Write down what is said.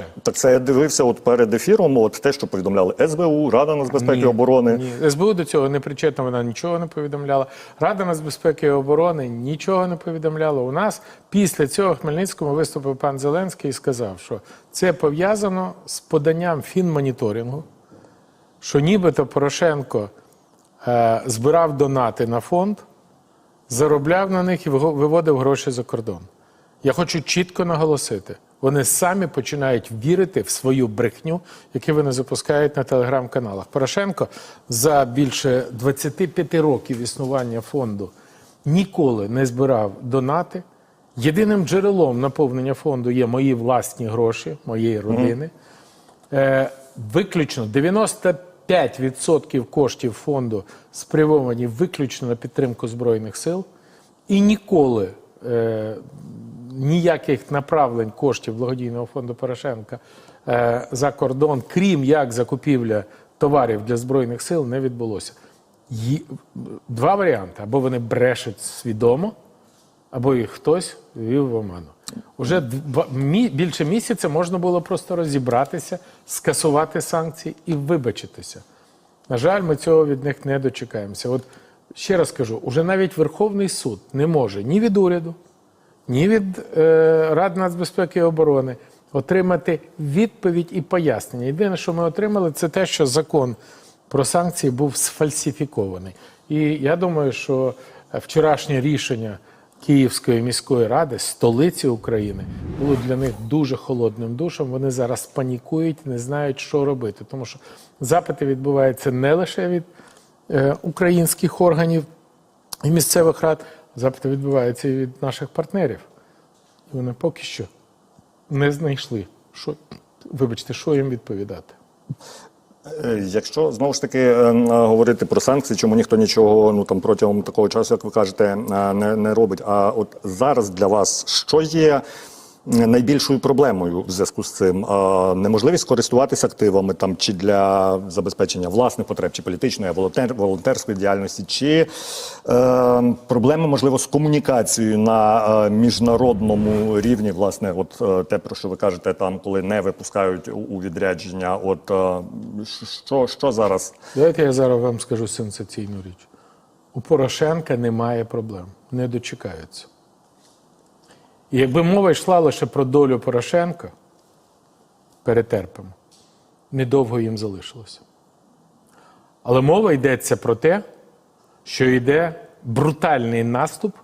Перше. Так це я дивився от перед ефіром, от те, що повідомляли СБУ, Рада нацбезпеки і оборони. Ні, СБУ до цього не причетна, вона нічого не повідомляла. Рада нацбезпеки і оборони нічого не повідомляла. У нас після цього Хмельницькому виступив пан Зеленський і сказав, що це пов'язано з поданням фінмоніторингу, що нібито Порошенко е, збирав донати на фонд, заробляв на них і виводив гроші за кордон. Я хочу чітко наголосити. Вони самі починають вірити в свою брехню, яку вони запускають на телеграм-каналах. Порошенко за більше 25 років існування фонду ніколи не збирав донати. Єдиним джерелом наповнення фонду є мої власні гроші, моєї родини. Е, виключно 95% коштів фонду спрямовані виключно на підтримку Збройних сил. І ніколи е, ніяких направлень коштів благодійного фонду Порошенка е, за кордон, крім як закупівля товарів для Збройних сил, не відбулося. Ї- Два варіанти: або вони брешуть свідомо, або їх хтось ввів в оману. Уже два, мі, більше місяця можна було просто розібратися, скасувати санкції і вибачитися. На жаль, ми цього від них не дочекаємося. От ще раз кажу: уже навіть Верховний суд не може ні від уряду, ні від е, Ради нацбезпеки і оборони отримати відповідь і пояснення. Єдине, що ми отримали, це те, що закон про санкції був сфальсифікований. І я думаю, що вчорашнє рішення Київської міської ради, столиці України, було для них дуже холодним душем. Вони зараз панікують, не знають, що робити. Тому що запити відбуваються не лише від е, українських органів і місцевих рад, запити відбуваються і від наших партнерів. І вони поки що не знайшли, що, вибачте, що їм відповідати. Е, Якщо знову ж таки е, говорити про санкції, чому ніхто нічого ну там протягом такого часу, як ви кажете, е, не, не робить. А от зараз для вас що є найбільшою проблемою в зв'язку з цим? Неможливість користуватися активами там чи для забезпечення власних потреб, чи політичної, волонтер, волонтерської діяльності, чи е, проблеми можливо з комунікацією на е, міжнародному рівні, власне, от е, те, про що ви кажете, там коли не випускають у, у відрядження, от е, що, що зараз? Давайте я зараз вам скажу сенсаційну річ. У Порошенка немає проблем, не дочекаються. Якби мова йшла лише про долю Порошенка, перетерпимо, недовго їм залишилося. Але мова йдеться про те, що йде брутальний наступ